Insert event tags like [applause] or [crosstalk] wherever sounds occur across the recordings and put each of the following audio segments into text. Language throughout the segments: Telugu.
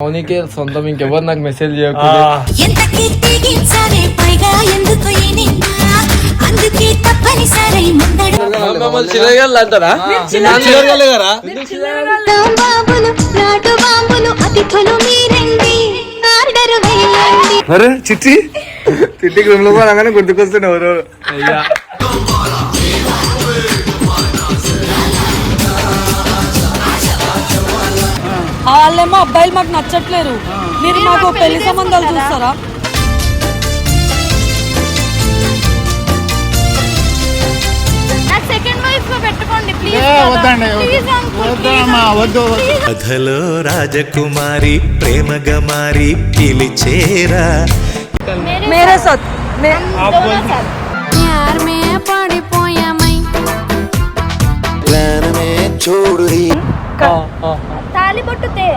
మౌనికే సొంతం ఇంకెవరు నాకు మెసేజ్ చేయకుండా అంటారా అరే చిట్టి చిట్టికి రూమ్లో గుర్తుకొస్తున్నావు వాళ్ళేమో అబ్బాయిలు మాకు నచ్చట్లేరు. మీరు మాకు పెళ్ళి సంబంధాలు చూస్తారా? కథలో రాజకుమారి ప్రేమ గమారి పిలిచేరా. మేరా సత్ పడిపోయామై. చూడు पड़ी पोया मैं ताली बट्टू ते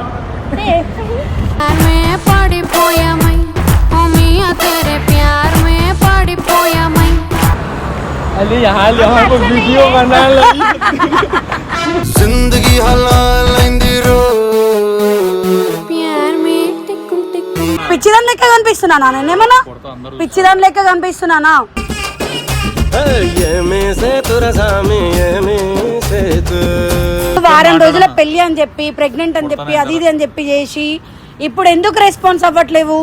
प्यार में पड़ी पोया मैं ओ मियां तेरे प्यार में पड़ी पोया मैं अली यहाँ यहाँ को वीडियो बना ले జిందగీ హలాలైందిరో प्यार में टिकुम टिकुम పిచ్చిదాని లెక్క కనిపిస్తున్నానా నేనేమన్నా పిచ్చిదాని లెక్క కనిపిస్తున్నానా వారం రోజుల పెళ్ళి అని చెప్పి ప్రెగ్నెంట్ అని చెప్పి అది ఇది అని చెప్పి చేసి ఇప్పుడు ఎందుకు రెస్పాన్స్ అవ్వట్లేవు?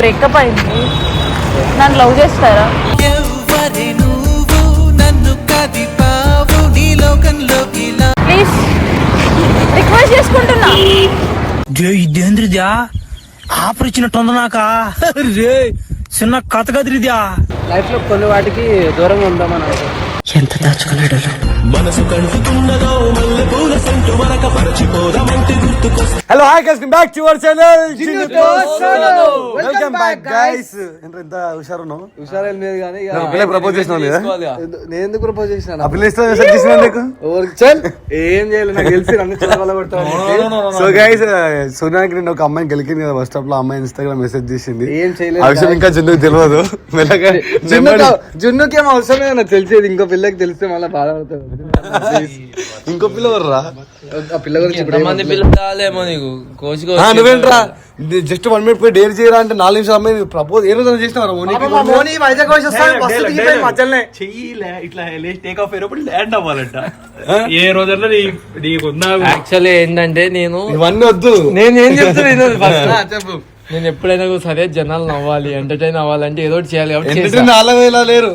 బ్రేకప్ అయింది. నన్ను లవ్ చేస్తారా? ప్లీజ్ రిక్వెస్ట్ చేసుకుంటున్నా. ఇచ్చినట్టుంది నాక రే చిన్న కథ కదిరిద్యా. లైఫ్లో కొన్ని వాటికి దూరంగా ఉందామని మనసు కడుపుతున్నదో మల్లె పూల సెంటు మనక మరచిపోదామంటే గుర్తుకొస్తా hello hi guys back to our channel welcome back guys ఎంత హుషారు ఉన్నావు హుషారేం లేదు కానీ పిల్లకి ప్రపోజ్ చేసినావు లేదా నేను ఎందుకు ప్రపోజ్ చేసిన ఆ పిల్ల ఇష్టం సెట్ చేసిన నీకు. చల్ ఏం చేయలేదు నాకు తెలిసి నన్ను చదవాల కొడతాను సో గైస్ సోనాకి నేను ఒక అమ్మాయిని గెలికింది కదా బస్ స్టాప్లో అమ్మాయి ఇన్స్టాగ్రామ్ మెసేజ్ చేసింది ఏం చేయలేదు ఆ విషయం ఇంకా జున్నుకు తెలియదు. మెల్లగా జున్నుకి జున్నుకి ఏం అవసరం లేదు నాకు తెలిసేది ఇంకో పిల్లకి తెలిస్తే మళ్ళీ బాధపడతాడు [laughs] ఇంకో పిల్ల ఆ పిల్ల గురించి ఇప్పుడు మంది పిల్లలేమో నీకు? నువ్వేంట్రా? జస్ట్ వన్ మినిట్ పోయి డేర్ చేయరా అంటే నాలుగు నిమిషాలు అమ్మాయి ప్రపోజ్ ఏ రోజు చేసినావు మోని వైజాగ్ వచ్చి వస్తాను బస్సు దిగిపోయింది మధ్యలోనే. చెయ్యి ఇట్లా టేక్ ఆఫ్ అయినప్పుడు ల్యాండ్ అవ్వాలంట. ఏ రోజుల్లో నీ నీకున్నా యాక్చువల్లీ ఏంటంటే నేను ఇవన్నీ వద్దు. నేను ఏం చెప్తున్నా ఫస్ట్ [laughs] చెప్పు. నేను ఎప్పుడైనా కూడా సరే జనాలు నవ్వాలి ఎంటర్టైన్ అవ్వాలంటే ఏదో ఒకటి చేయాలి కాబట్టి చేశా. ఎంటర్టైన్ అలా వేలా లేరు.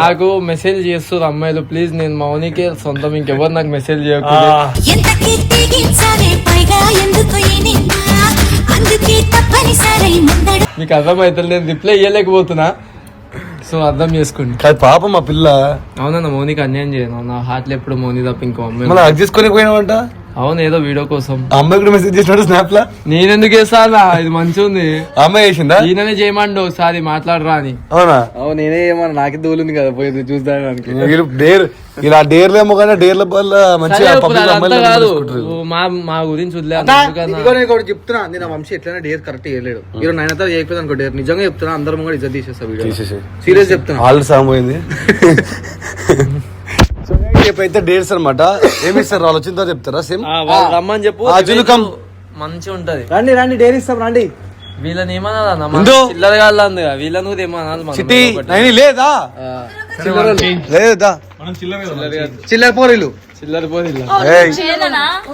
నాకు మెసేజ్ చేస్తారు అమ్మాయిలు ప్లీజ్ నేను మౌనికే సొంతం ఇంకెవరు నాకు మెసేజ్ చేయకుండా ఎంత కీర్తిగించాలే పైగా ఎందుకు ఈ నింద? అందుకే తప్పనిసరి ముందడు. మీకు అర్థమవుతుంది నేను రిప్లై ఇవ్వలేకపోతున్నా సో అర్థం చేసుకోండి. కాదు పాపం మా పిల్ల. అవునన్నా మౌనికి అన్యాయం చేయను. నా హార్ట్లో ఎప్పుడు మౌని తప్ప ఇంకో అమ్మాయి హక్ చేసుకొని పోయినావంట? అవును ఏదో వీడియో కోసం. అమ్మాయి కూడా మెసేజ్ చేసినాడు స్నాప్ లా నేనెందుకు చేస్తానా? ఇది మంచిగా ఉంది అమ్మాయి చేసిందా? ఈయననే చేయమండి ఒకసారి మాట్లాడరా అని. అవునా? అవును నేనే ఏమన్నా నాకే దూలుంది కదా పోయింది చూస్తానికి వీళ్ళు డేర్ ఇలా డేర్లేమో కానీ డేర్ల వల్ల మంచిగా public లో అమ్మాయిలు కాదు. మా మా గురించి వదిలే ఇదిగో నేను ఒకటి చెప్తున్నా. నేను ఆ వంశీ ఎట్లైనా డేర్ కరెక్ట్ చేయలేడు. మీరు నైన్తో చేయకపోతే అనుకో డేర్. నిజంగా చెప్తున్నా అందరం కూడా ఇజ్జత్ తీసేస్తా వీడియో. సీరియస్ చెప్తున్నా. ఆల్రెడీ సాంగ్ పోయింది. [laughs] రేపు అయితే డేట్స్ అనమాట ఏమి ఇస్తారు వాళ్ళు వచ్చిన తర్వాత చెప్తారా? సేమ్? రమ్మని చెప్పు. ఆ, జులుకం. మంచిగా ఉంటది. రండి రండి డేర్ ఇస్తాం రండి. వీళ్ళని ఏమనాలన్న ముందు. చిల్లర కాదు వీళ్ళని కూడా ఏమనాలి మనం చిట్టి ఒకటి. నైని లేదా? లేదా? చిల్లర పోరీలు. చిల్లర. ఏయ్,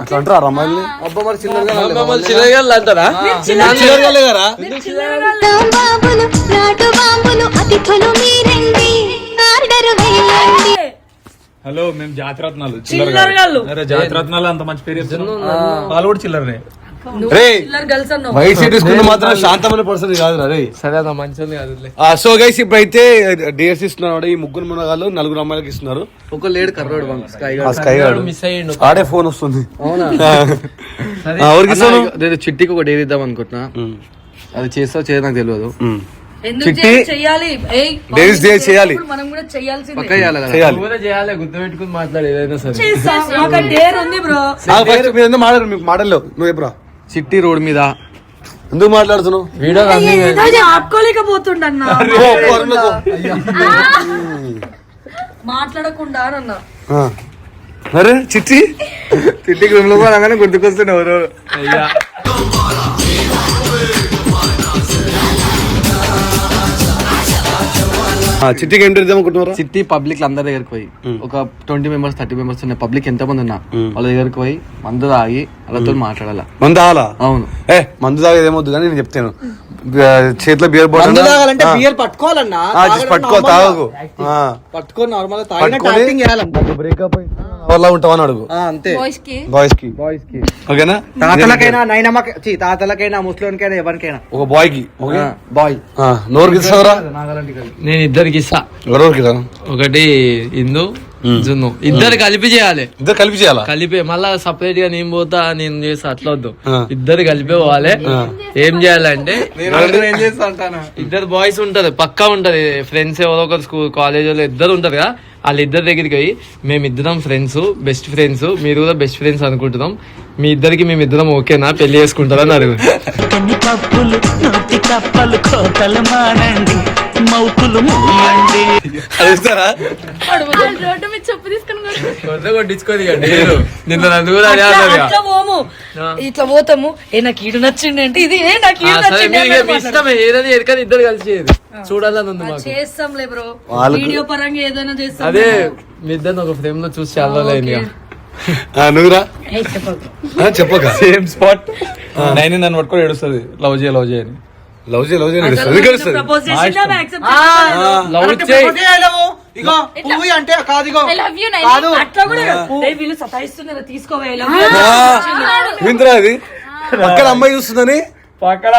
అట్లా అంటారా అమ్మాయిల్ని అబ్బా మరి చిల్లర చిల్లర కాదు అంటారా? అతిథులు మీరండి. ఆర్డర్ వేయండి హలో మేము జాతిరత్నాలు. చిల్లరగాళ్ళు. అరే జాతిరత్నాలు అంత మంచి పేరు. వాళ్ళు కూడా చిల్లరనే. రే చిల్లర వైట్ మాత్రం శాంతమైన పర్సన్ కాదురా రే సరే అన్న మంచిది కాదు. సో గైస్ ఇప్పుడైతే డేట్స్ ఇస్తున్నారు ఈ ముగ్గురు మునగాళ్ళు నలుగురు అమ్మాయిలకి ఇస్తున్నారు. ఒక లేడు కర్రోడు స్కై గాడు. మిస్ అయ్యిండు ఆడే ఫోన్ వస్తుంది. అవునా? ఎవరికి నేను చిట్టికి ఒక డేర్ ఇద్దాం అనుకుంటున్నా. అది చేస్తావు చేయదు నాకు తెలియదు. చిట్టి. చేయాలి. మనం కూడా చేయాలి కూడా గుర్తు పెట్టుకుని మాట్లాడు ఏదైనా సరే. చేస్తాం. మాకు డేర్ ఉంది బ్రో. ఫస్ట్ మీరు ఎందుకు మాట్లాడరు మీకు మాటల్లో నువ్వు ఎప్పుడా చిట్టి రోడ్ మీద. ఎందుకు మాట్లాడుతున్నావు? వీడియో ఆపుకోలేకపోతుండన్నా. మాట్లాడకుండా. అన్నా. అరే చిట్టి. చిట్టికి రూమ్లో గుర్తుకొస్తున్నావు ఎవరు. అయ్యా. చిట్టికి ఏం తెలుద్దాం అనుకుంటున్నారా చిట్టి పబ్లిక్ అందరి దగ్గరికి పోయి. ఒక ట్వంటీ మెంబర్స్ థర్టీ మెంబర్స్ ఉన్న పబ్లిక్ ఎంత మంది ఉన్నా వాళ్ళ దగ్గరికి పోయి మందు తాగి వాళ్ళతో మాట్లాడాల. మందు తాగాలా? అవును. ఏ మందు తాగేది ఏమొద్దు కానీ నేను చెప్తాను. చేతిలో బియర్ మందు బాటిల్ తాగాలంటే బియర్ పట్టుకోవాలన్నా. పట్టుకో. తాగకు ఆ, పట్టుకొని నార్మల్గా తాగినట్టు యాక్టింగ్ చేయాలంట. బ్రేకప్ వాళ్ళ ఉంటావని అడుగు. ఆ, అంతే. బాయ్స్కి. బాయ్స్కి. ఓకేనా? తాతలకైనా నైనమ్మకి ఛీ, తాతలకైనా ముసలోనికైనా ఎవరికైనా. ఒక బాయ్కి ఓకే బాయ్ ఆ, నోరుకి ఇస్తావరా నేను ఇద్దరికి ఇస్తా. ఎవరెవరికి ఒకటి ఇందు జున్ను. ఇద్దరు కలిపి చేయాలి. ఇద్దరు కలిపి చేయాలా? కలిపి మళ్ళా సపరేట్గా నేను పోతా నేను చేస్తా అట్లా వద్దు. ఇద్దరు కలిపి పోవాలి. ఏం చేయాలంటే ఇద్దరు బాయ్స్ ఉంటది పక్కా ఉంటది. ఫ్రెండ్స్ ఎవరో ఒకరు స్కూల్ కాలేజ్ వాళ్ళు ఇద్దరు ఉంటారు కదా. వాళ్ళిద్దరి దగ్గరికి పోయి మేమిద్దరం ఫ్రెండ్స్ బెస్ట్ ఫ్రెండ్స్ మీరు కూడా బెస్ట్ ఫ్రెండ్స్ అనుకుంటున్నాం. మీ ఇద్దరికి మేమిద్దరం ఓకేనా? పెళ్ళి చేసుకుంటారని అడుగు. కన్ని పప్పులు నోటి కప్పలు కోతలు మానండి. మౌతులు మూయండి అడుగుతారా రోడ్డు మీద చెప్పు తీసుకుని కొత్త కొట్టించుకోదు ఇక నేను. నిన్న నన్ను కూడా అదే అన్నారు ఇక. అట్లా పోము. ఇట్లా పోతాము. ఏ నాకు ఈడు నచ్చింది అంటే ఇది ఏ నాకు ఆ, ఈడు సరే నచ్చింది మీరు ఇక అంటే మీ ఇష్టమే ఏదని ఎరకని ఇద్దరు కలిసి చూడాలని ఉంది మాకు. చేస్తాంలే బ్రో. వీడియో పరంగా ఏదైనా చేస్తాం అదే మీ ఇద్దరు ఒక ఫ్రేమ్లో చూసి చాలా నువ్వురా ఏ, చెప్పకు. ఆ, చెప్పక. సేమ్ స్పాట్ నైన్ నన్ను పట్టుకొని ఏడుస్తుంది. లవ్ చేయ లవ్ చేయని లవ్ చేయి లవ్ చేయి నడుస్తుంది. ఎందుకు నడుస్తుంది? ప్రపోజ్ చేసిందా? accept ఆ, చేసిందా? లవ్ కరెక్ట్ చేయి. ప్రపోజ్ చేయలేము. ఇగో పువ్వు అంటే కాదు ఇగో. ఐ లవ్ యూ కాదు. అట్లా కూడా ఏ, వీళ్ళు సతాయిస్తున్నారు తీసుకోవే love you. ఆ, వింతరా అది? పక్కన అమ్మాయి చూస్తుందని? పక్కన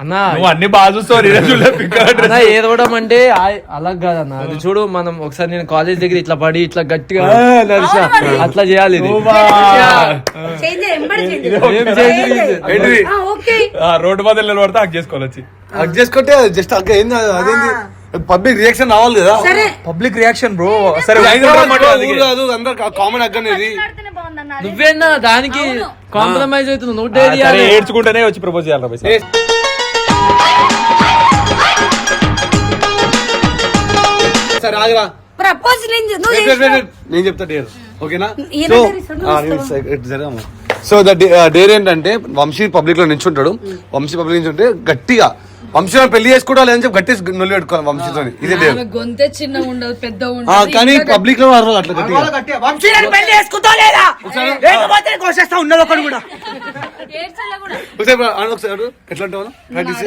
అన్నా అన్ని బాగా చూస్తావు ఏదవడం అంటే అలా కాదన్న. అది చూడు మనం ఒకసారి నేను కాలేజ్ దగ్గర ఇట్లా పడి ఇట్లా గట్టిగా. అట్లా చేయాలి రోడ్డు మధ్యలో నిలబడితే హక్ చేసుకోవాలి వచ్చి. అది చేసుకుంటే జస్ట్ అక్క ఏంది అది- అదేంది? పబ్లిక్ రియాక్షన్ రావాలి కదా. సరే. Public reaction bro. సరే కాదు అందరు కామన్ అగ్గనేది నువ్వేనా? దానికి కాంప్రమైజ్ అవుతుంది. నువ్వు డైరీ ఏడ్చుకుంటేనే వచ్చి ప్రపోజ్ చేయాలి సరే ఆగరా. ప్రపోజ్ నేను చెప్తా డేర్. ఓకేనా? ఈయన సో ద డేర్ ఏంటంటే వంశీ పబ్లిక్లో నించుంటాడు. వంశీ పబ్లిక్ నించుంటే గట్టిగా వంశీ వాళ్ళు పెళ్ళి చేసుకోవడం లేదని చెప్పి గట్టి నొల్లి పెట్టుకోవాలి వంశీతో ఇదే డేర్ ఆమె గొంతే చిన్న ఉండదు పెద్ద ఆ, ఉండదు కానీ పబ్లిక్లో అరవాలి అట్లా గట్టిగా. వాళ్ళ గట్టిగా, వంశీ నన్ను పెళ్ళి చేసుకుంటా లేదా? లేకపోతే కోసేస్తా ఉన్నది ఒకడు కూడా. ఒకసారి అను ఒకసారి అను. ఎట్లా అంటావు. ప్రాక్టీస్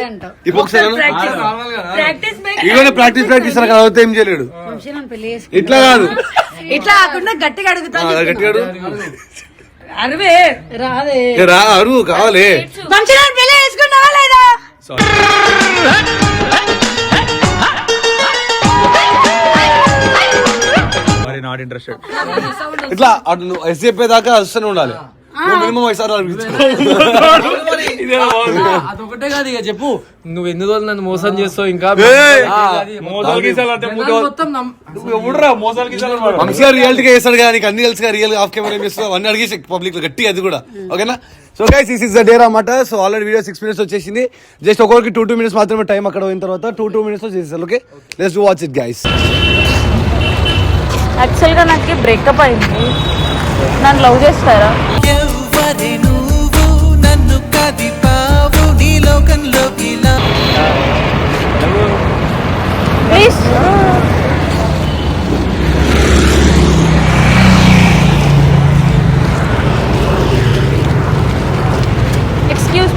ఇప్పుడు ఒకసారి అను. ప్రాక్టీస్ ఇవన్నీ ప్రాక్టీస్ ప్రాక్టీస్ అలా అవుతే ఏం చేయలేడు. పెళ్ళి. ఇట్లా కాదు. ఇట్లా కాకుండా గట్టిగా అడుగుతా ఆ, గట్టిగా అడుగు. అరవే. రాదే ఏ రా అరువు కావాలి. వంశీ నన్ను పెళ్ళి చేసుకున్నావా లేదా? నాట్ ఇంట్రెస్టెడ్ ఇట్లా అటు నువ్వు ఎస్ చెప్పేదాకా వస్తూనే ఉండాలి. మినిమం ఐదు [laughs] అదొకటే కాదు ఇక చెప్పు. నువ్వు ఎన్ని రోజులు నన్ను మోసం చేస్తావు ఇంకా? మోసాలు గీసాలు అంటే జనాలు మొత్తం నమ్- ఎవడురా మోసాలు గీసాలు వాడు? వంశీ రియల్గా వేస్తాడు కానీ అన్ని తెలుసు రియల్ ఆఫ్ కెమెరా ఏం చేస్తావు అవన్నీ అడిగేసి పబ్లిక్లో గట్టి అది కూడా. ఓకేనా? So guys is is the dare అన్నమాట. So already video six minutes వచ్చేసింది. జస్ట్ ఒక్కొక్కరికి టూ టూ మినిట్స్ మాత్రమే టైం అక్కడ పోయిన తర్వాత టూ టూ మినిట్స్లో చేసేసారు okay let's watch it guys యాక్చువల్గా నాకు బ్రేకప్ అయింది. నన్ను లవ్ చేస్తారా? ఎవ్వరి నువ్వు నన్ను కదిపావు నీ లోకంలోకి ప్లీజ్ ఎక్స్క్యూజ్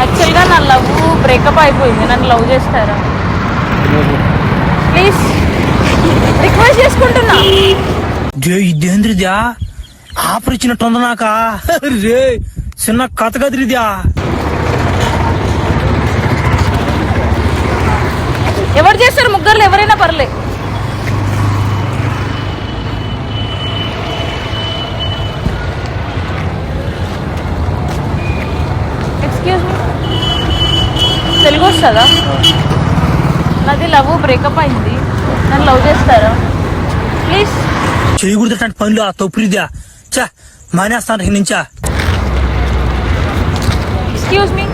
యాక్చువల్గా నా లవ్ బ్రేకప్ అయిపోయింది. నన్ను లవ్ చేస్తారా? ప్లీజ్ రిక్వెస్ట్ చేసుకుంటున్నా. ఇదేంద్రిద్యా? ఆఫర్ ఇచ్చినట్టుంది నాకా రే చిన్న కథ కదిరిదా ఎవరు చేస్తారు? ముగ్గురు ఎవరైనా పర్లే. ఎక్స్క్యూజ్ మీ తెలుగు వస్తుందా? నాది లవ్ బ్రేకప్ అయింది. నన్ను లవ్ చేస్తారా? ప్లీజ్ చేయకూడదు పనులు ఆ తొప్పురిద్యా చా మానేస్తాను నుంచా ఎక్స్క్యూజ్ మీ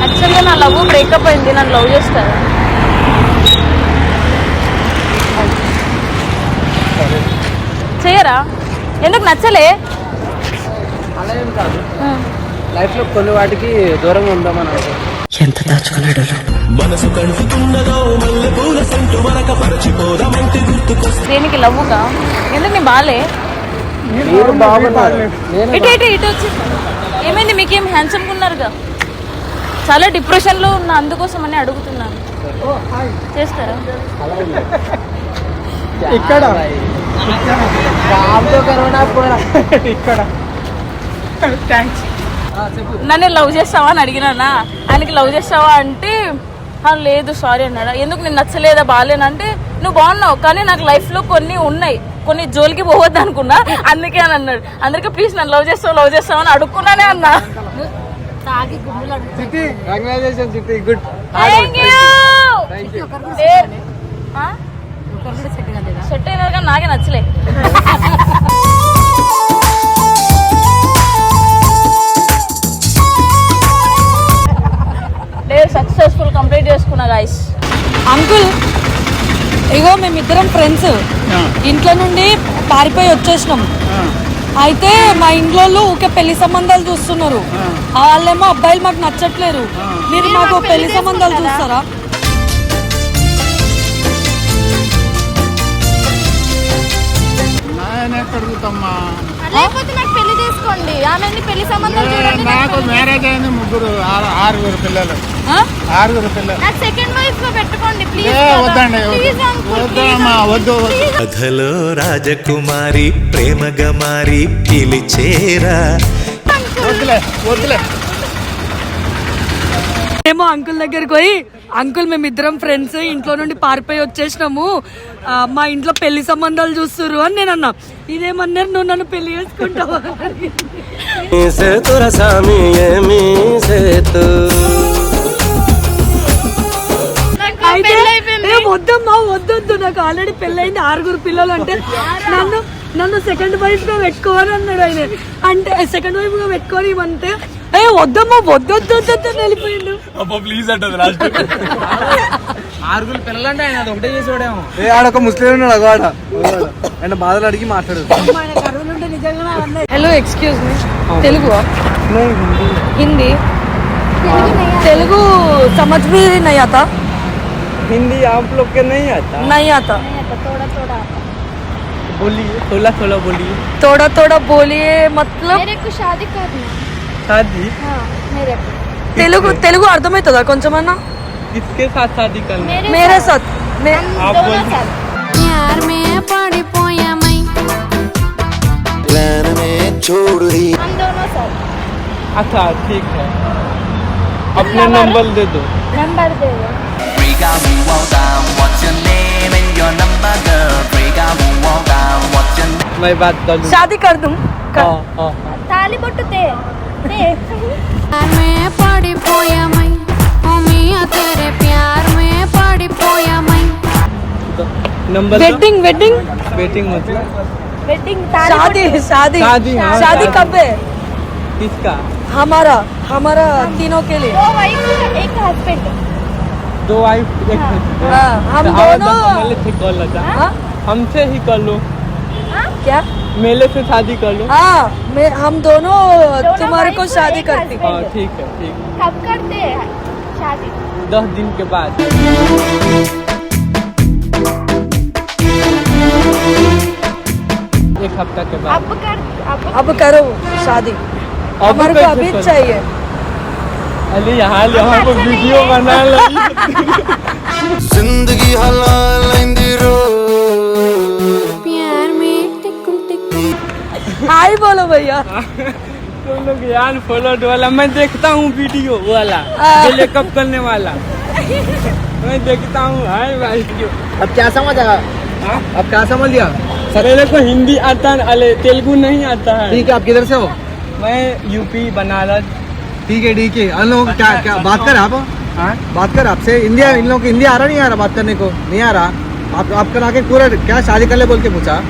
యాక్చువల్గా నా లవ్ బ్రేకప్ అయింది. నన్ను లవ్ చేస్తారా? చేయరా? ఎందుకు నచ్చలే? అలా ఏం కాదు. లైఫ్లో కొన్ని వాటికి దూరంగా ఉందామని అనుకో మనసు కంటుతున్నదో మల్లె పూల సెంటు మనక మరచిపోదామంటే గుర్తుకొస్తే. దేనికి లవ్వుగా? ఎందుకు నీ బాలే? ఇటు ఇటు ఇటు వచ్చి. ఏమైంది? మీకేం హ్యాండ్సమ్ ఉన్నారుగా? చాలా డిప్రెషన్లో ఉన్న అందుకోసం అని అడుగుతున్నాను. చేస్తారా? ఇక్కడ. ఇక్కడ. థ్యాంక్స్ నన్ను లవ్ చేస్తావా అని అడిగినానా? ఆయనకి లవ్ చేస్తావా అంటే "ఆ, లేదు సారీ అన్నాడు. ఎందుకు నేను నచ్చలేదా బాగాలేనంటే నువ్వు బాగున్నావు కానీ నాకు లైఫ్లో కొన్ని ఉన్నాయి. కొన్ని జోలికి పోవద్దు అనుకున్నా. అందుకే అని అన్నాడు. అందుకే ప్లీజ్ నన్ను లవ్ చేస్తావు లవ్ చేస్తావు అని అడుక్కున్నానే అన్నా? సెట్ అయినారు కానీ నాకే నచ్చలే. [laughs] లేదు సక్సెస్ఫుల్ కంప్లీట్ చేసుకున్నా గాయస్ అంకుల్ ఇగో మేమిద్దరం ఫ్రెండ్స్ ఇంట్లో నుండి పారిపోయి వచ్చేసినాం. అయితే మా ఇంట్లో ఊకే పెళ్ళి సంబంధాలు చూస్తున్నారు. వాళ్ళేమో అబ్బాయిలు మాకు నచ్చట్లేరు. మీరు మాకు పెళ్ళి సంబంధాలు చూస్తారా? లేకపోతే నాకు పెళ్ళి చేసుకోండి. పెళ్ళి చూడండి నాకు మ్యారేజ్ అయింది ముగ్గురు ఆరు- ఆరుగురు పిల్లలు? ఆరుగురు పిల్లలు. నాకు సెకండ్ వైఫ్గా పెట్టుకోండి ప్లీజ్ ఏ వద్దండి వద్దమ్మా వద్దు కథలో రాజకుమారి ప్రేమగా మారి పిలిచేరా. వద్దులే వద్దులే. ఏమో అంకుల్ దగ్గరికి పోయి అంకుల్ మేమిద్దరం ఫ్రెండ్స్ ఇంట్లో నుండి పారిపోయి వచ్చేసినాము. మా ఇంట్లో పెళ్ళి సంబంధాలు చూస్తున్నారు అని నేను అన్నా. ఇదేమన్నారు? నువ్వు నన్ను పెళ్ళి చేసుకుంటావా? వద్దమ్మా వద్దొద్దు. నాకు ఆల్రెడీ పెళ్ళైంది ఆరుగురు పిల్లలు అంటే నన్ను నన్ను సెకండ్ వైఫ్గా పెట్టుకోవాలి అన్నాడు ఆయన. అంటే సెకండ్ వైఫ్గా పెట్టుకొని అంటే ఏ వద్దమ్మా వద్దొద్దొద్దు వెళ్ళిపోయిండు. అబ్బా ప్లీజ్ అంటది లాస్ట్ ఆరుగురు పిల్లలంటే ఆయన అది ఒకటే చేసేవాడేమో. ఏ ఆడొక ముస్లిం ఉన్నాడు అగవాడ ఆయన బాధలు అడిగి మాట్లాడు. Hello excuse me Telugu Hindi. Telugu समझ भी नहीं आता हिंदी आप लोग के नहीं आता తోడా. आता थोड़ा थोड़ा शादी मेरे तेलुगु तेलुगु అర్థమవుతుందా కొంచెమన్నా किसके साथ शादी करना मेरे साथ। अच्छा ठीक है। अपना नंबर दे दो। नंबर दे दो। मैं बात कर दूँ शादी कर दूँ? हाँ, हाँ, हाँ। ताली बट्टते मैं पड़ी पोया मैं वेटिंग वेटिंग वेटिंग मतलब वेटिंग शादी। शादी हाँ, शादी शादी। कब है? किसका? हमारा हमारा तीनों के लिए। दो वाइफ एक हस्बैंड दो वाइफ एक हाँ। हस्बैंड हाँ, हम तो दोनों। हमसे ही कर लो। क्या? मेले से शादी कर लो। हाँ मैं हम दोनों, दोनों तुम्हारे को शादी करती हाँ ठीक है ठीक। कब करते हैं शादी? दस दिन के बाद। एक हफ़्ता के बाद। अब कर अब, अब करो शादी। अब हमारे को अच्छा अभी चाहिए। अरे यहाँ ले हम वीडियो बना [laughs] ज़िंदगी हलाल इंदिरा हाय बोलो भैया। [laughs] तुम लोग यार फॉलो वाला। मैं देखता हूँ वीडियो वाला मेकअप करने वाला। मैं देखता हूँ हाय भाई। अब क्या समझ आया? हाँ? अब क्या समझ लिया मेरे को हिंदी आता है अरे तेलुगु नहीं आता है। ठीक है आप किधर से हो? मैं यूपी बनारस। ठीक है ठीक है। लोग क्या क्या बात कर आप? हाँ? बात कर आपसे। हिंदी इन लोगों को हिंदी आ रहा नहीं आ रहा बात करने को? नहीं आ रहा। आप आपका आके पूरा क्या शादी कर ले बोल के पूछा?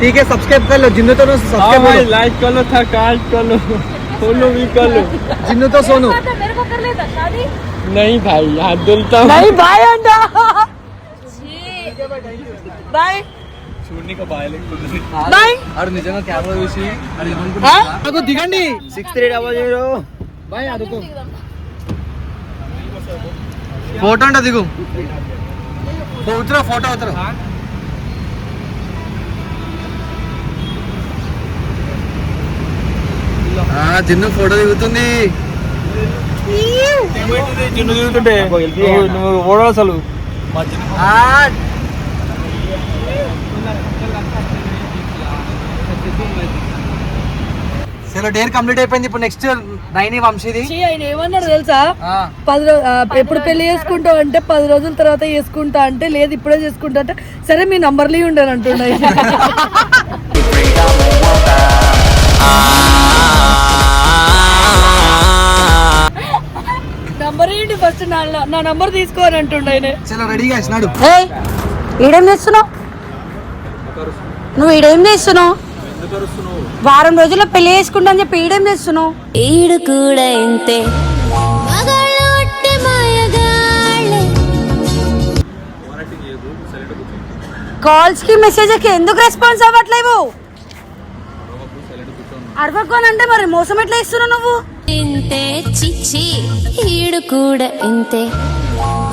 ठीक है सब्सक्राइब कर लो जिन्हों तो हाँ सब्सक्राइब भाई कर लो लाइक कर लो था कास्ट कर लो फॉलो भी कर लो జిన్నుతో సోను मेरे को कर लेता शादी नहीं भाई हाथ धुलता हूँ బాయ్ బాయ్ అంట బాయ్ బాయ్ ఆడు నిజంగా కెమెరా చూసి నాకు దిగండి six three double zero bye అదుకో photo అంటే దిగు Uttara photo Uttara gin photo దిగుతుంది. నువ్వు ఓడ అసలు? చలో డేర్ కంప్లీట్ అయిపోయింది. ఇప్పుడు నెక్స్ట్ నైని వంశీది. ఆయన ఏమన్నాడు తెలుసా? పది రో- ఆ, ఎప్పుడు పెళ్ళి చేసుకుంటావు అంటే పది రోజుల తర్వాత చేసుకుంటా అంటే లేదు ఇప్పుడే చేసుకుంటా అంటే సరే మీ నంబర్లు ఉండని అంటున్నాయి నంబర్ ఏంటి ఫస్ట్ నా నా నంబర్ తీసుకోని అంటుండే ఆయన. చలో రెడీగా ఇచ్చినాడు ఏయ్ ఈడేం చేస్తున్నావు? నువ్వు ఈడేం చేస్తున్నావు? వారం రోజుల్లో పెళ్ళి చేసుకుంటా అని చెప్పి ఈడేం చేస్తున్నావు? ఈడు కూడా ఇంతే. కాల్స్కి మెసేజ్కి ఎందుకు రెస్పాన్స్ అవ్వట్లేవు? అరవకోనంటే మరి మోసం ఎట్లా ఇస్తున్నావు నువ్వు? ఇంతే చిచ్చి. ఈడు కూడా ఇంతే.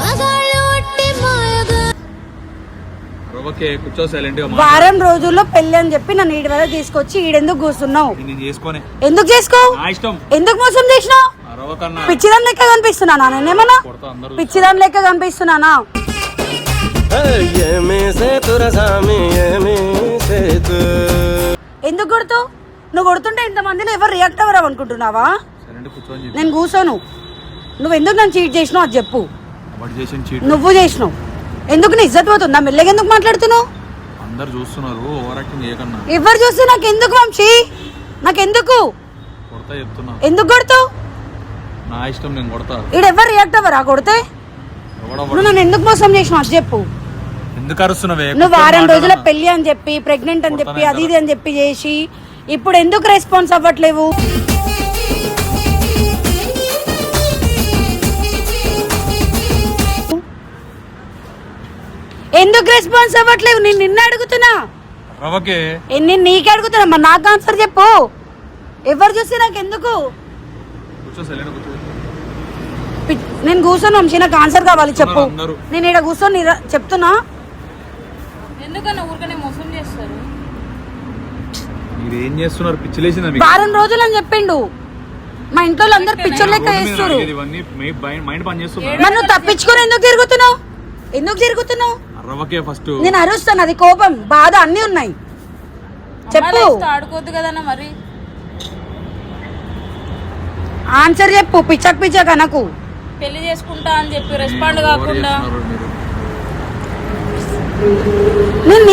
మగాళ్ళు ఒట్టి మాయగా. ఓకే కూర్చో సైలెంట్గా వారం రోజుల్లో పెళ్ళి అని చెప్పి నన్ను ఈడి వరకు తీసుకొచ్చి ఈడెందుకు కూర్చున్నావు? నేను చేసుకొని. ఎందుకు చేసుకో నా ఇష్టం. ఎందుకు మోసం చేసినావు? పిచ్చిదాని లెక్క కనిపిస్తున్నానా నేనేమన్నా పిచ్చిదాని లెక్క కనిపిస్తున్నానా? ఎందుకు కొడుతావు? నువ్వు కొడుతుంటే ఇంతమందిలో ఎవరు రియాక్ట్ అవ్వరావు అనుకుంటున్నావా? నేను కూర్చోను. నువ్వు ఎందుకు నన్ను చీట్ చేసినావు అది చెప్పు. నువ్వు చేసినావు. ఎందుకు నీ ఇజ్జత్ పోతుందా? మెల్లగా ఎందుకు మాట్లాడుతున్నావు? అందరు చూస్తున్నారు ఓవర్ యాక్టింగ్ చేయకన్నా. ఎవరు చూస్తే నాకు ఎందుకు వంశీ కొడతా చెప్తున్నా. ఎందుకు కొడతావు? నా ఇష్టం నేను కొడతా. ఈడెవ్వరు రియాక్ట్ అవ్వరా? కొడితే? నువ్వు నన్ను ఎందుకు మోసం చేసినావు? అది చెప్పు. ఎందుకు అరుస్తున్నావే? నువ్వు వారం రోజుల? పెళ్ళి అని చెప్పి ప్రెగ్నెంట్ అని చెప్పి అది ఇది అని చెప్పి చేసి ఇప్పుడు ఎందుకు రెస్పాన్స్ అవ్వట్లేవు? ఎందుకు రెస్పాన్స్ అవ్వట్లేవు? నేను నిన్ను అడుగుతున్నా. నేను నీకే అడుగుతున్నా మరి నాకు ఆన్సర్ చెప్పు. ఎవరు చూస్తే నాకు ఎందుకు? నేను కూర్చొని వంశీ నాకు ఆన్సర్ కావాలి చెప్పు. నేను ఇక్కడ కూర్చొని చెప్తున్నా. ఎందుకన్నా ఊరికనే మోసం చేస్తారు? మీరు ఏం చేస్తున్నారు? పిచ్చిలేసిందా మీకు? వారం రోజులు అని చెప్పిండు. మా ఇంట్లో అందరు పిక్చర్ లెక్క వేస్తారు ఇవన్నీ మీ- బై- మైండ్ పని చేస్తున్నా? మరి నువ్వు తప్పించుకొని ఎందుకు తిరుగుతున్నావు? ఎందుకు తిరుగుతున్నావు? ఫస్ట్. నేను అరుస్తాను అది కోపం బాధ అన్ని ఉన్నాయి. చెప్పు. ఆడుకోవద్దు కదన్నా మరి. ఆన్సర్ చెప్పు పిచ్చక్ పిచ్చక్ అనకు. పెళ్ళి చేసుకుంటా అని చెప్పి రెస్పాండ్ కాకుండా. నేను